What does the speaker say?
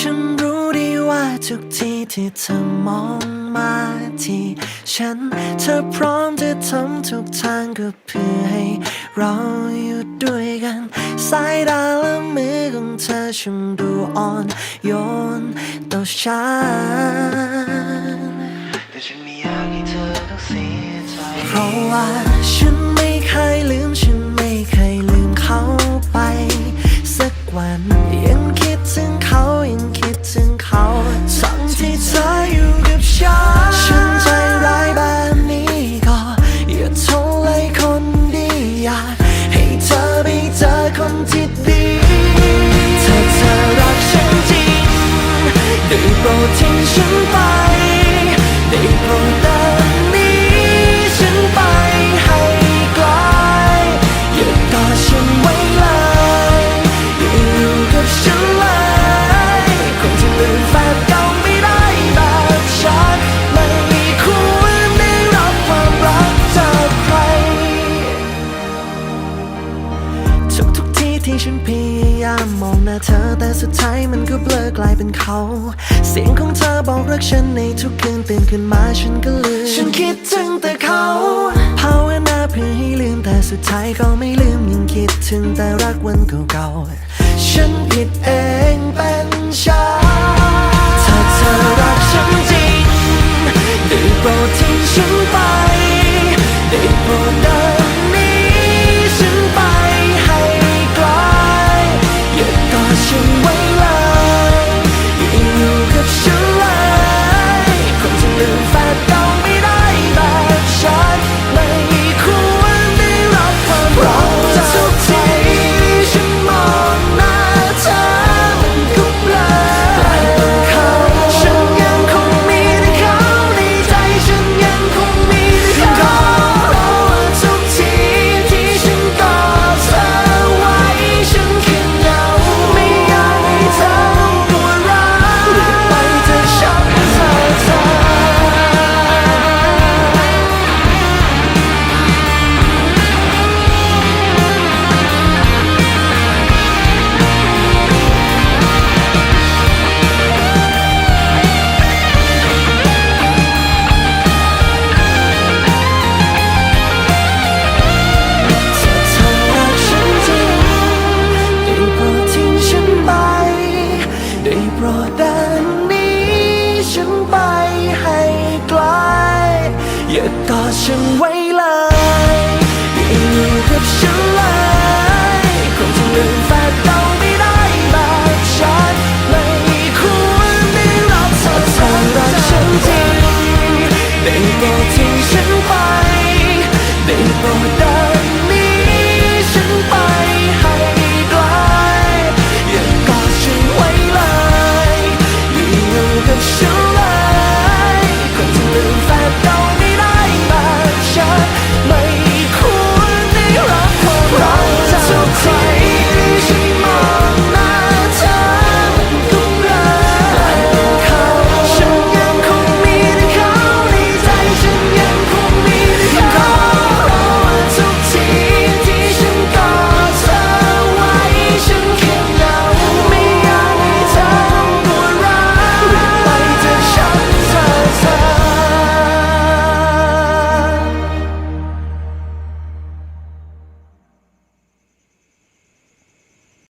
ฉันรู้ดีว่าทุกทีที่เธอมองมาที่ฉัน เธอพร้อมจะทำทุกทางก็เพื่อให้เราอยู่ด้วยกัน สายตาและมือของเธอช่างดูอ่อนโยนต่อฉันแต่ฉันไม่อยากให้เธอต้องเสียใจเพราะว่าฉัน ที่ดีถ้าเธอรักฉันจริงได้โปรดทิ้งฉันไป ที่ฉันพยายามมองหน้าเธอแต่สุดท้ายมันก็เบลอกลายเป็นเขา เสียงของเธอบอกรักฉันในทุกคืนตื่นขึ้นมาฉันก็ลืม ฉันคิดถึงแต่เขาภาวนาเพื่อให้ลืมแต่สุดท้ายก็ไม่ลืมยังคิดถึงแต่รักวันเก่าๆ ฉันผิดเองเป็นฉันถ้าเธอรักฉันจริงได้โปรดทิ้งฉันไป อย่ากอดฉันไว้เลยอย่าอยู่กับฉันเลยคงจะลืมแฟนเก่าไม่ได้แบบฉันไม่ควรไม่รับเธอเธอรักฉันจริงได้โปรด